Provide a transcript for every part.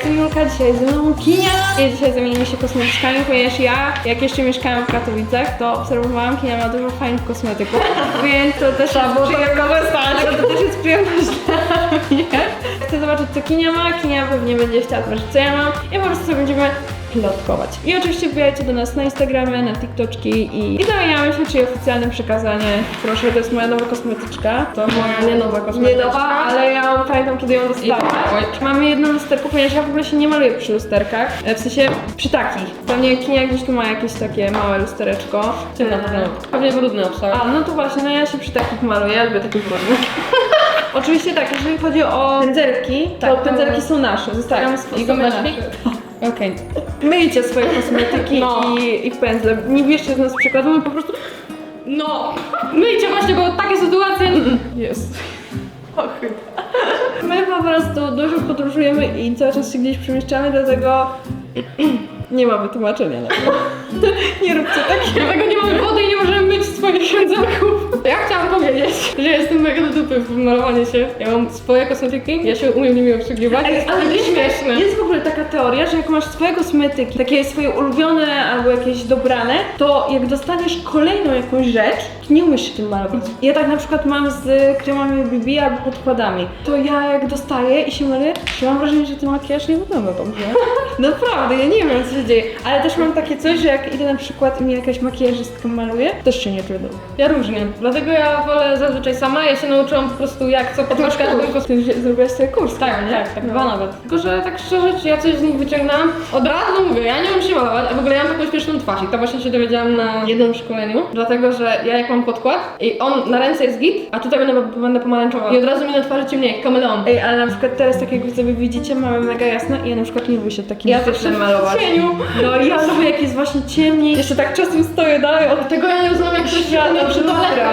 jestem Julka, dzisiaj ze mną. Kinia. I dzisiaj zamienimy się kosmetyczkami, ponieważ ja, jak jeszcze mieszkałam w Katowicach, to obserwowałam, Kinia ma dużo fajnych kosmetyków, więc to też jest przyjemność, tak, to też jest przyjemność dla mnie. Chcę zobaczyć, co Kinia ma, Kinia pewnie będzie chciała zobaczyć, co ja mam. I po prostu sobie będziemy plotkować. I oczywiście wbijajcie do nas na Instagramie, na TikToczki i, i zamieniamy się, czyli oficjalne przekazanie. Proszę, to jest moja nowa kosmetyczka. To moja nie nowa kosmetyczka. Nie nowa, ale ja ją pamiętam, kiedy ją dostałam. Oj. Mamy jedno lusterko, ponieważ ja w ogóle się nie maluję przy lusterkach. E, W sensie przy takich. Pewnie Kinia gdzieś tu ma jakieś takie małe lustereczko. Ty na pewno. Pewnie brudny obszar. A, no to właśnie, no ja się przy takich maluję, ja lubię takich brudnych. Oczywiście tak, jeżeli chodzi o pędzelki, to Tak, pędzelki są nasze, zostawiamy swoje I gumeczki? nasze. Okej. Myjcie swoje kosmetyki No. i, i pędzle. Nie bierzcie z nas przykładu, my po prostu... No! Myjcie właśnie, bo takie sytuacje... Jest. My po prostu dużo podróżujemy i cały czas się gdzieś przemieszczamy, dlatego nie ma wytłumaczenia na to. Nie róbcie tak. Dlatego nie mamy wody i nie możemy myć swoich pędzelków. Ja chciałam powiedzieć, że jestem mega do dupy w malowaniu się. Ja mam swoje kosmetyki, ja się umiem nimi obsługiwać. Ej, Jest ale ale wiesz, śmieszne. Jest w ogóle taka teoria, że jak masz swoje kosmetyki, takie swoje ulubione albo jakieś dobrane, to jak dostaniesz kolejną jakąś rzecz, to nie umiesz się tym malować. Ja tak na przykład mam z kremami BB albo podkładami. To ja jak dostaję i się maluję, to mam wrażenie, że ten makijaż nie wygląda dobrze. Naprawdę, ja nie wiem co się dzieje. Ale też mam takie coś, że jak idę na przykład i mnie jakaś makijażystka maluje, też się nie czuję dobrze. Ja różnie. Dlatego ja wolę zazwyczaj sama. Ja się nauczyłam po prostu jak co do tego Ty wzi- zrobiłaś sobie kurs, Tak, nie? tak, tak, No. dwa nawet. Tylko, że tak szczerze, czy ja coś z nich wyciągnęłam? Od razu mówię, ja nie umiem się malować, a w ogóle ja mam taką śmieszną twarz i to właśnie się dowiedziałam na jednym szkoleniu, dlatego, że ja jak mam podkład i on na ręce jest git, a tutaj będę, będę pomarańczowa i od razu mi na twarzy ciemnieje, jak kameleon. Ej, ale na przykład teraz, tak jak wy sobie widzicie, mamy mega jasne i ja na przykład nie lubię się takim Ja syfem zawsze w malować. cieniu. No i ja lubię jak jest właśnie ciemniej, jeszcze tak czasem stoję dalej od Tego ja nie rozumiem, jak ktoś umie dobrze przy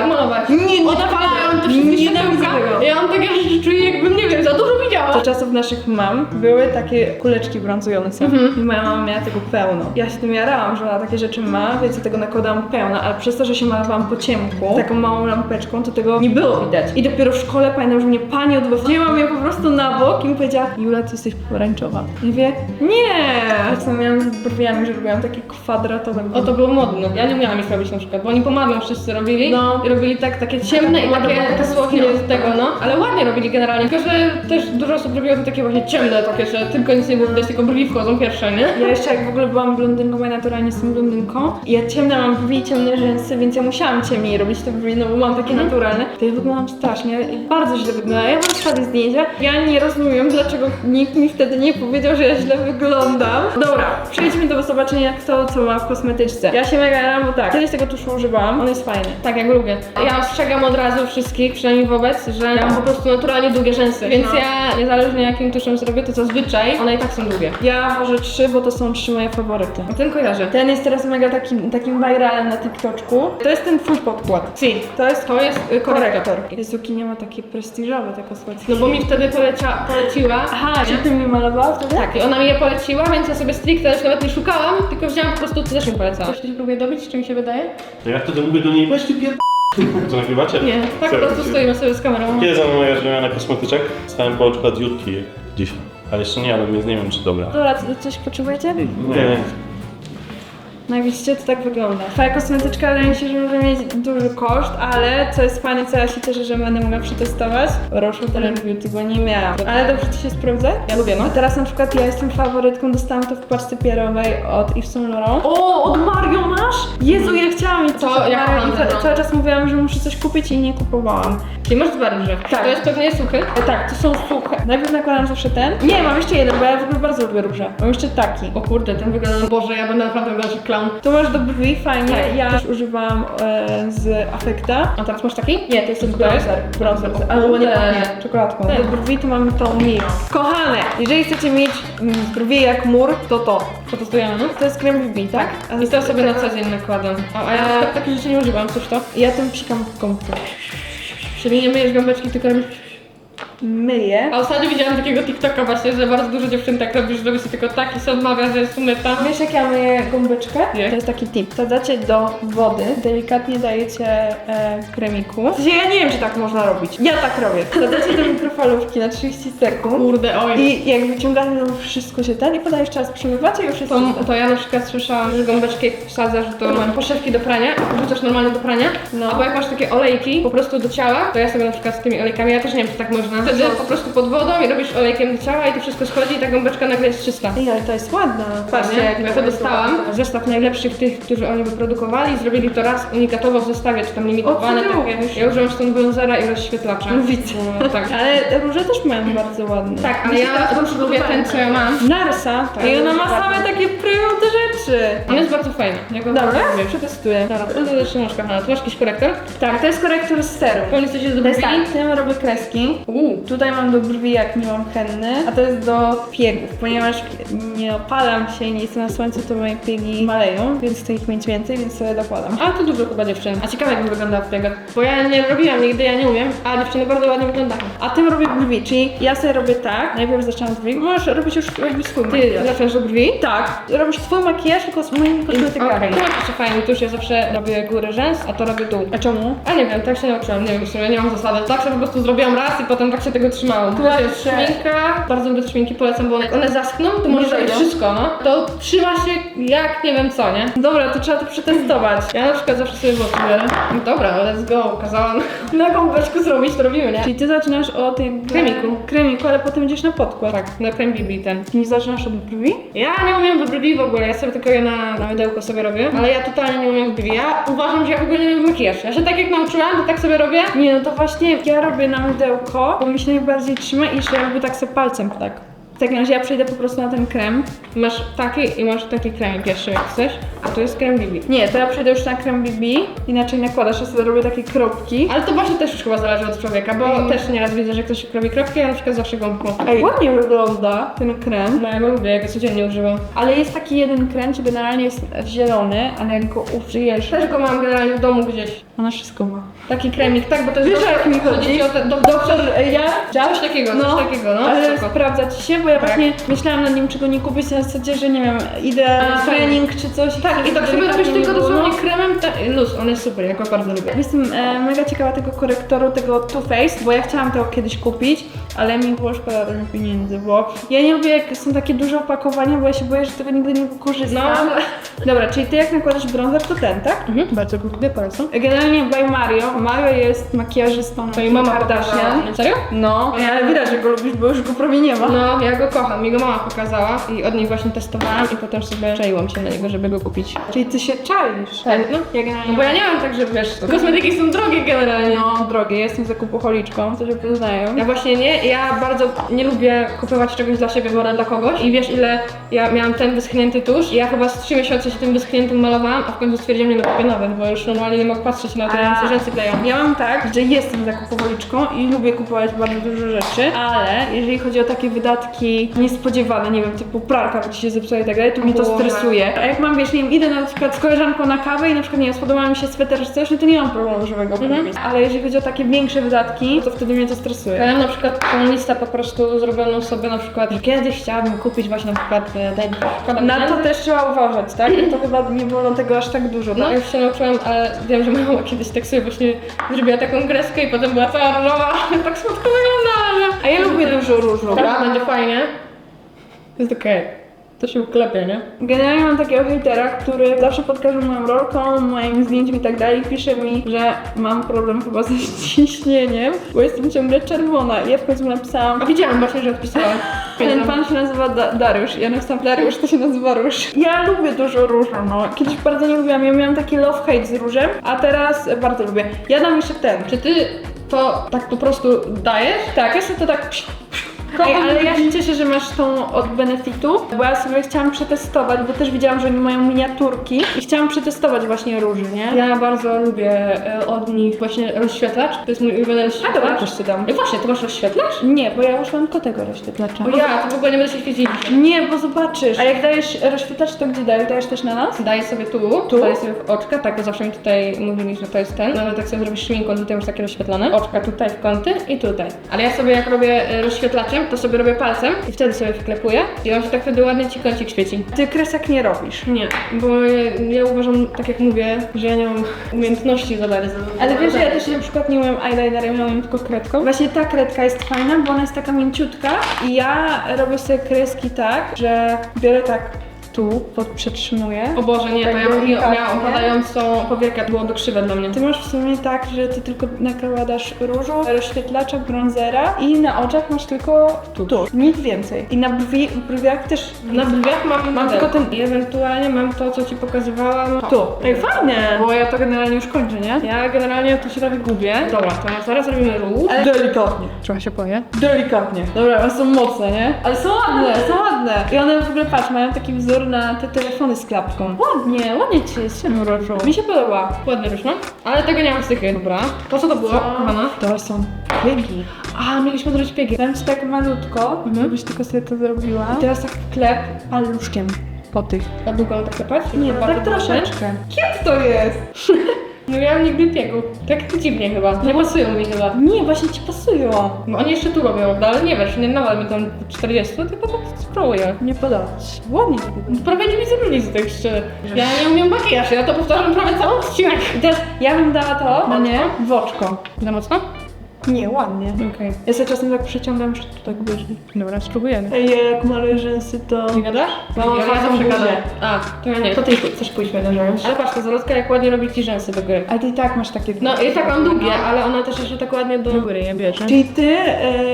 malować. Nie, nie Odpalają te nie wszystkie nienawidzę światełka. tego. Ja mam takie rzeczy czuję, jakbym, nie wiem, za dużo widziała. Do czasów naszych mam były takie kuleczki brązujące. I moja mama miała tego pełno. Ja się tym jarałam, że ona takie rzeczy ma, więc ja tego nakładałam pełno, ale przez to, że się malowałam po ciemku, taką małą lampeczką, to tego nie było widać. I dopiero w szkole pamiętam, że mnie pani odwróciła, mnie po prostu na bok i mi powiedziała Jula, ty jesteś pomarańczowa. I mówię, nie! Co miałam z brwiami, że robiłam takie kwadratowe O, to było modne. Ja nie umiałam ich robić na przykład, bo oni pomadną wszyscy robili No. I robili tak takie ciemne i takie dosłownie z tego, no. Ale ładnie robili generalnie, tylko że też dużo osób robiło to takie właśnie ciemne, takie, że tylko nic nie było widać, tylko brwi wchodzą pierwsze, nie? Ja jeszcze jak w ogóle byłam blondynką, ja naturalnie jestem blondynką i ja ciemne mam brwi, ciemne rzęsy, więc ja musiałam ciemniej robić te brwi, no bo mam takie naturalne. To ja wyglądam strasznie i bardzo źle wyglądam. Ja mam wstawię zdjęcia. Ja nie rozumiem, dlaczego nikt mi wtedy nie powiedział, że ja źle wyglądam. Dobra, przejdźmy do zobaczenia kto co ma w kosmetyczce. Ja się mega jaram, bo tak, kiedyś tego tuszu używałam, on jest fajny. Tak, jak lubię. Ja ostrzegam od razu wszystkich, przynajmniej wobec, że ja mam po prostu naturalnie długie rzęsy, więc No. ja niezależnie jakim tuszem zrobię, to zazwyczaj one i tak są długie. Ja może trzy, bo to są trzy moje faworyty. A ten kojarzę. Ten jest teraz mega takim, takim viralem na TikToczku. To jest ten twój podkład. Si, To jest to jest y, korektor. Jezu, nie ma takie prestiżowe te kosmetyki. No bo mi wtedy polecia, poleciła. Aha, czy ty mi malowała wtedy? Tak, i ona mi je poleciła, więc ja sobie stricte już nawet nie szukałam, tylko wzięłam po prostu, co też mi polecała. Coś próbuję dobić, czy mi się wydaje? To ja wtedy mówię do niej, weź ty pier... Co nagrywacie? Nie, tak po prostu stoimy sobie z kamerą. Kiedy za mną moja zmiana kosmetyczek? Stałem po przykład jutki gdzieś. Ale jeszcze nie, ale nie wiem czy dobra. Dobra, co- coś potrzebujecie? Nie. No i widzicie, to tak wygląda. Twoja kosmetyczka wydaje mi się, że może mieć duży koszt, ale co jest fajne, co ja się cieszę, że będę mogła przetestować. Roche Talent Beauty, bo nie miałam. Ale dobrze ci się sprawdza? Ja lubię, no. A teraz na przykład ja jestem faworytką, dostałam to w paczce pierowej od Yves Saint Laurent. O, od Mario masz? Jezu, ja chciałam mieć coś To od ja Mario kocham i cały czas mówiłam, że muszę coś kupić i nie kupowałam. Czyli masz dwa róże. Tak. To jest pewnie suchy. E, Tak, to są suche. Najpierw nakładam zawsze ten. Nie, mam jeszcze jeden, bo ja w ogóle bardzo lubię róże. Mam jeszcze taki. O kurde, ten wygląda, Boże, ja będę naprawdę wyglądać jak clown. Tu masz do brwi, fajnie. Tak. Ja też używałam e, z Afekta. A teraz masz taki? Nie, to jest ten To bronzer. Bronzer, O ale nie pachnie czekoladką. Tak. Do brwi to mamy tą Mio. Kochane, jeżeli chcecie mieć mm, brwi jak mur, to to. Protestujemy, no. To jest krem BB, tak? A I to sobie na co dzień nakładam. A, a ja przykład takich rzeczy nie używam, cóż to? Ja tym psikam w gąbkę. Czyli nie myjesz gąbeczki, tylko robisz... myję. A ostatnio widziałam takiego TikToka właśnie, że bardzo dużo dziewczyn tak robi, że robi sobie tylko taki sobie odmawia, że jest umyta. Wiesz jak ja myję gąbeczkę? Nie. To jest taki tip. Wsadzacie do wody, delikatnie dajecie e, kremiku. W sensie ja nie wiem, czy tak można robić. Ja tak robię. Wsadzacie do mikrofalówki na 30 sekund. Kurde, oj. I jak wyciągacie, to wszystko się ten i podaje jeszcze raz przemywacie i już jest To, to ja na przykład słyszałam, że gąbeczkę jak wsadzasz do poszewki do prania, wrzucasz normalnie do prania, No. albo jak masz takie olejki po prostu do ciała, to ja sobie na przykład z tymi olejkami, ja też nie wiem, czy tak można. Wtedy po prostu pod wodą i robisz olejkiem do ciała i to wszystko schodzi i ta gąbeczka nagle jest czysta. Ej, ale to jest ładna. Patrzcie, jak ja to dostałam. Zestaw najlepszych tych, którzy oni wyprodukowali. Zrobili to raz unikatowo w zestawie, czy tam limitowane O, takie. Ja użyłam stąd bronzera i rozświetlacza. Widzę. No, tak. Ale róże też mają bardzo ładne. Tak, ale ja róż lubię ten, co ja mam. Narsa. Tak, I ona ma bardzo. same takie pryjąte rzeczy. On jest bardzo fajny. Ja go Dobra, lubię. przetestuję. Dobra, to jeszcze nóżka, Hanna. Tu masz jakiś korektor? Tak, to jest korektor z. Pewnie coś jest do To jest brwi? tak, tym robię kreski. Uuu. Tutaj mam do brwi, jak nie mam henny, a to jest do piegów. Ponieważ nie opalam się i nie jestem na słońcu, to moje piegi maleją, więc chcę ich mieć więcej, więc sobie dokładam. A to dużo chyba dziewczyn. A ciekawe jak wygląda w tego. Bo ja nie robiłam nigdy, ja nie umiem, a dziewczyny bardzo ładnie wyglądają. A tym robię brwi, czyli ja sobie robię tak, najpierw zaczynam z brwi, możesz robić już jakby swój Ty makijaż. zaczynasz do brwi? Tak, robisz swój makijaż tylko z moimi kosmetykami. To jeszcze fajnie. Tu już ja zawsze robię góry rzęs, a to robię dół. A czemu? A nie wiem, tak się nauczyłam, nie wiem, w sumie nie mam zasady. Zawsze po prostu zrobiłam raz i potem tak się tego trzymałam. Tu jest szminka, bardzo lubię szminki, polecam, bo one, one zaschną, to możesz robić wszystko, no. To trzyma się jak nie wiem co, nie? Dobra, to trzeba to przetestować. Ja na przykład zawsze sobie włosy biorę. No Dobra, let's go, kazałam na gąbeczku zrobić, to robimy, nie? Czyli ty zaczynasz od jakby... Kremiku. Kremiku, ale potem idziesz na podkład. Tak, na krem BB ten. Nie zaczynasz od brwi? Ja nie umiem w brwi w ogóle, ja sobie tylko je na, na mydełko sobie robię, ale ja totalnie nie umiem brwi. Ja uważam, że ja w ogóle nie umiem makijaż. Ja się tak jak nauczyłam, to tak sobie robię. Nie, no to właśnie ja robię na mydełko, bo mi się najbardziej trzyma i jeszcze jakby tak sobie palcem tak. W takim razie ja przejdę po prostu na ten krem. Masz taki i masz taki krem pierwszy jak chcesz, a to jest krem BB. Nie, to ja przejdę już na krem BB, inaczej nakładasz, ja sobie robię takie kropki. Ale to właśnie też już chyba zależy od człowieka, bo Mm. też nieraz widzę, że ktoś robi kropki, ja na przykład zawsze gąbką. Ej, ładnie wygląda ten krem. No ja go lubię, ja go codziennie używam. Ale jest taki jeden krem, co generalnie jest zielony, ale jak go użyjesz, Też go mam generalnie w domu gdzieś. ona wszystko ma. Taki kremik, tak, bo to jest Wiesz, jak mi chodzi? chodzi o te, do, Doktor, ej, ja... Coś takiego, No, coś takiego, no. Ale spoko. sprawdza ci się, bo ja Tak. właśnie myślałam nad nim, czego nie kupić na zasadzie, że nie wiem, idę Ale na trening czy coś. Tak, i tak sobie robisz tylko dosłownie kremem, ta, luz, on jest super, ja go bardzo lubię. Jestem e, mega ciekawa tego korektoru, tego Too Faced, bo ja chciałam to kiedyś kupić, ale mi było szkoda trochę pieniędzy, bo ja nie lubię jak są takie duże opakowania, bo ja się boję, że tego nigdy nie wykorzystam. No. Dobra, czyli ty jak nakładasz bronzer, to ten, tak? Mhm, bardzo lubię, polecam. Generalnie by Mario. Mario jest makijażystą To i mama Kardashian. Serio? No, ale widać, że go lubisz, bo już go prawie nie ma. No, ja go kocham, mi go mama pokazała i od niej właśnie testowałam i potem sobie czaiłam się na niego, żeby go kupić. Czyli ty się czaisz. Tak, no. Ja. No bo ja nie mam tak, że wiesz, kosmetyki są drogie generalnie. No, drogie, jestem zakupoholiczką, co się przyznają. Ja właśnie nie, ja bardzo nie lubię kupować czegoś dla siebie, wolę dla kogoś i wiesz ile ja miałam ten wyschnięty tusz i ja chyba z 3 miesiące się tym wyschniętym malowałam, a w końcu stwierdziłam, nie no kupię nowy, bo już normalnie nie mogę patrzeć na to, jak się rzęsy kleją. Ja mam tak, że jestem zakupowoliczką i lubię kupować bardzo dużo rzeczy, ale jeżeli chodzi o takie wydatki niespodziewane, nie wiem, typu pralka, bo ci się zepsuje i tak dalej, to mnie to Boże. stresuje. A jak mam, wiesz, nie wiem, idę na przykład z koleżanką na kawę i na przykład, nie wiem, mi się sweter czy coś, no to nie mam problemu, żeby go Mhm. kupić. Ale jeżeli chodzi o takie większe wydatki, to wtedy mnie to Ja stresuje. mam na przykład tą listę po prostu zrobioną sobie na przykład, że kiedyś chciałabym kupić właśnie na przykład, e, daj mi szkoda Na to też trzeba uważać, tak? To chyba nie wolno tego aż tak dużo, No, tak? już się nauczyłam, ale wiem, że mama kiedyś tak sobie właśnie zrobiła taką greskę i potem była cała różowa, tak słodko wyglądała, że... A ja lubię dużo różu. Dobra, będzie fajnie. Jest okej. To się uklepie, nie? Generalnie mam takiego hejtera, który zawsze pod każdą moją rolką, moim zdjęciem i tak dalej pisze mi, że mam problem chyba ze ciśnieniem, bo jestem ciągle czerwona. I ja w końcu mu napisałam, A widziałam właśnie, że odpisała. ten pan się nazywa da Dariusz. Ja napisałam Dariusz, to się nazywa Róż. Ja lubię dużo różu, no. Kiedyś bardzo nie lubiłam, ja miałam taki love-hate z różem, a teraz bardzo lubię. Ja dam jeszcze ten. Czy ty to tak po prostu dajesz? Tak, ja sobie to tak Ej, ale ja się cieszę, że masz tą od Benefitu, bo ja sobie chciałam przetestować, bo też widziałam, że oni mają miniaturki i chciałam przetestować właśnie róży, nie? Ja bardzo lubię e, od nich właśnie rozświetlacz. To jest mój ulubiony rozświetlacz. dobra, też ci dam. Ej, właśnie, ty masz rozświetlacz? Nie, bo ja użyłam tylko tego rozświetlacza. Bo ja, to w ogóle nie będę się świecić. Nie, bo zobaczysz. A jak dajesz rozświetlacz, to gdzie dajesz? Dajesz też na nas? Daję sobie tu, Tu? daję sobie w oczka, tak, bo zawsze mi tutaj mówili, że to jest ten. Nawet jak sobie zrobisz szminką, to tutaj masz takie rozświetlone. Oczka tutaj w kąty i tutaj. Ale ja sobie jak robię e, rozświetlaczem, to sobie robię palcem i wtedy sobie wklepuję i on się tak wtedy ładnie ci kącik świeci. Ty kresek nie robisz. Nie, bo ja, ja uważam, tak jak mówię, że ja nie mam umiejętności za bardzo. Ale wiesz, że ja też na przykład nie umiem eyelinerem, ja umiem tylko kredką. Właśnie ta kredka jest fajna, bo ona jest taka mięciutka i ja robię sobie kreski tak, że biorę tak tu, pod przytrzymuję. O Boże, nie, to Tak ja bym miałam opadającą powiekę, byłoby krzywe dla mnie. Ty masz w sumie tak, że ty tylko nakładasz różu, rozświetlacza, bronzera i na oczach masz tylko tu, nic więcej. I na brwi, brwiach też Na brwiach mam, Mam tylko ten- I ewentualnie mam to, co ci pokazywałam. tu. Ej, fajne! Bo ja to generalnie już kończę, nie? Ja generalnie tu się trochę gubię. Dobra, to zaraz robimy róż. Ale delikatnie. Trochę się boję. Delikatnie. Dobra, one są mocne, nie? Ale są ładne, są ładne. I one w ogóle, patrz, mają taki wzór na te telefony z klapką. Ładnie, ładnie ci jest, się mroczą. Mi się podoba. Ładny róż, no. Ale tego nie mam stychy. Dobra. To co to było, kochana? To są pygi. A, mieliśmy zrobić piegi. Dam ci tak malutko, żebyś tylko sobie to zrobiła. I teraz tak wklep paluszkiem po tych. A długo tak klepać? Nie, no Bardzo tak troszeczkę. Kiedy to jest? Nie miałam nigdy piegu. Tak dziwnie chyba. Nie pasują mi chyba. Nie, właśnie ci pasują. Bo oni jeszcze tu robią, no, ale nie wiesz, nie nawal mi tam 40, tylko tak spróbuję. Nie podoba ci się. Ładnie to wygląda. Nie widzę różnicy tak szczerze. Ja nie umiem makijażu, ja to powtarzam prawie cały odcinek. I teraz ja bym dała to, no nie, w oczko. Za mocno? Nie, ładnie. Okej. Ja sobie czasem tak przeciągam, że to tak wyżej. Dobra, spróbujemy. Ej, ja jak maluję rzęsy, to... Nie gadasz? Mam ja, ja zawsze gadam. A, to ja nie. To ty chcesz pójść na rzęs. Ale patrz, ta zalotka jak ładnie robi ci rzęsy do góry. Ale ty i tak masz takie... No i tak mam długie, ale ona też jeszcze tak ładnie do góry je bierze. Czyli ty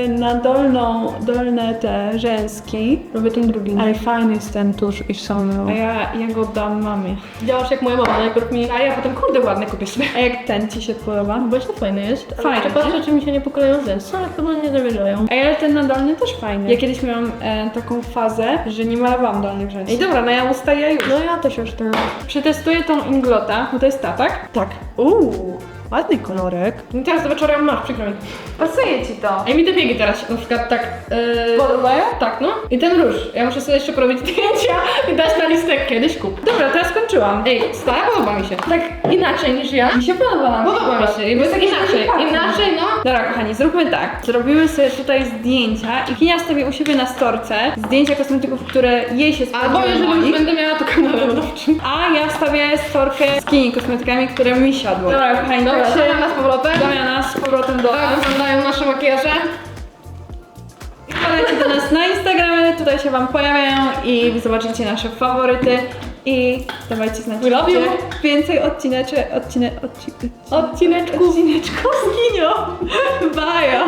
y, na dolną, dolne te rzęski, Robię ten drugi. ale fajny jest ten tusz i są. A ja, ja go dam mamie. Działasz jak moja mama, najpierw mi daje, a potem kurde ładne kupię sobie. A jak ten ci się podoba? Bo to fajny jest. Fajny, Fajnie. Patrzę, czy mi się nie pokleją rzęsy, ale chyba nie zawierzają. Ej, ale ten na dolny też fajny. Ja kiedyś miałam e, taką fazę, że nie malowałam dolnych rzęs. Ej, dobra, no ja ustaję już. No ja też już to. Przetestuję tą Inglota, bo to jest ta, tak? Tak. Uuu, ładny kolorek. No teraz do wieczora masz, przykro mi. Pasuje ci to. Ej, mi te biegi teraz na przykład tak... Yy, Podobają? tak, no. I ten róż. Ja muszę sobie jeszcze porobić zdjęcia i dać na listek kiedyś kup. Dobra, teraz skończyłam. Ej, stara podoba mi się. Tak inaczej niż ja. Mi się podoba. Podoba mi się, bo jest tak inaczej. Inaczej, no. Dobra, kochani, zróbmy tak. Zrobimy sobie tutaj zdjęcia i Kinia stawi u siebie na storce zdjęcia kosmetyków, które jej się Albo sprawdziły jeżeli już będę miała, to kanał. A ja wstawię storkę z Kini kosmetykami, które mi siadły. Dobra, kochani, Dobra, się... Damiana z powrotem. Damiana z powrotem do Tak nas. wyglądają nasze makijaże. Wpadajcie do nas na Instagramie, tutaj się wam pojawiają i zobaczycie nasze faworyty. I dawajcie znać, We love you. więcej odcinecze, odcine, odci, Odcineczku. odcineczków z Kinią. Bye!